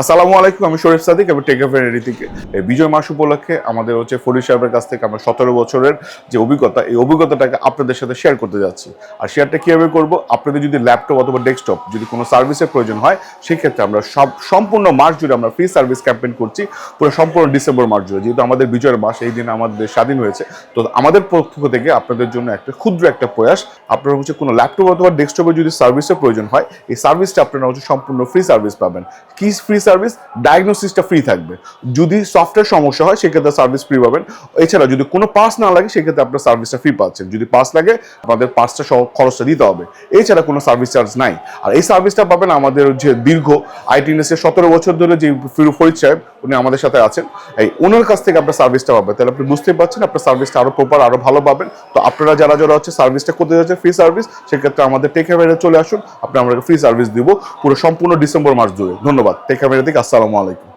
আসসালামু আলাইকুম, আমি শরীফ সাদিক আমি টেক থেকে এই বিজয় মাস উপলক্ষে আমাদের হচ্ছে ফরিদ সাহেবের কাছ থেকে আমরা সতেরো বছরের যে অভিজ্ঞতা, এই অভিজ্ঞতাটাকে আপনাদের সাথে শেয়ার করতে যাচ্ছি। আর শেয়ারটা কীভাবে করব? আপনাদের যদি ল্যাপটপ অথবা ডেস্কটপ যদি কোনো সার্ভিসের প্রয়োজন হয়, সেক্ষেত্রে আমরা সব, সম্পূর্ণ মাস জুড়ে আমরা ফ্রি সার্ভিস ক্যাম্পেইন করছি, পুরো সম্পূর্ণ ডিসেম্বর মাস জুড়ে। যেহেতু আমাদের বিজয়ের মাস, এই দিন আমাদের স্বাধীন হয়েছে, তো আমাদের পক্ষ থেকে আপনাদের জন্য একটা ক্ষুদ্র একটা প্রয়াস, আপনারা হচ্ছে কোনো ল্যাপটপ অথবা ডেস্কটপে যদি সার্ভিসের প্রয়োজন হয়, এই সার্ভিসটা আপনারা হচ্ছে সম্পূর্ণ ফ্রি সার্ভিস পাবেন। কি ফ্রি সার্ভিস ডায়াগনোসিসটা ফ্রি থাকবে। যদি সফটওয়্যার সমস্যা হয়, সেক্ষেত্রে সার্ভিস ফ্রি পাবেন। এছাড়া যদি কোনো পাস না লাগে, সেক্ষেত্রে আপনার সার্ভিসটা ফ্রি পাচ্ছেন। যদি পাস লাগে, আপনাদের পাসটা সহ খরচটা দিতে হবে। এছাড়া কোনো সার্ভিস চার্জ নাই। আর এই সার্ভিসটা পাবেন আমাদের যে দীর্ঘ আইটিএনএসের সতেরো বছর ধরে যে ফিরু ফরিদ সাহেব, উনি আমাদের সাথে আছেন। এই ওনার কাছ থেকে আপনার সার্ভিসটা পাবেন। তাহলে আপনি বুঝতেই পারছেন, আপনার সার্ভিসটা আরও প্রপার আরও ভালো পাবেন। তো আপনারা যারা যারা হচ্ছে সার্ভিসটা করতে যাচ্ছে ফ্রি সার্ভিস সেক্ষেত্রে আমাদের টেক ক্যামেরা চলে আসুন। আপনি আমরা ফ্রি সার্ভিস দিব পুরো সম্পূর্ণ ডিসেম্বর মাস জুড়ে। ধন্যবাদ। টেক ক্যামেরা থেকে আসসালামু আলাইকুম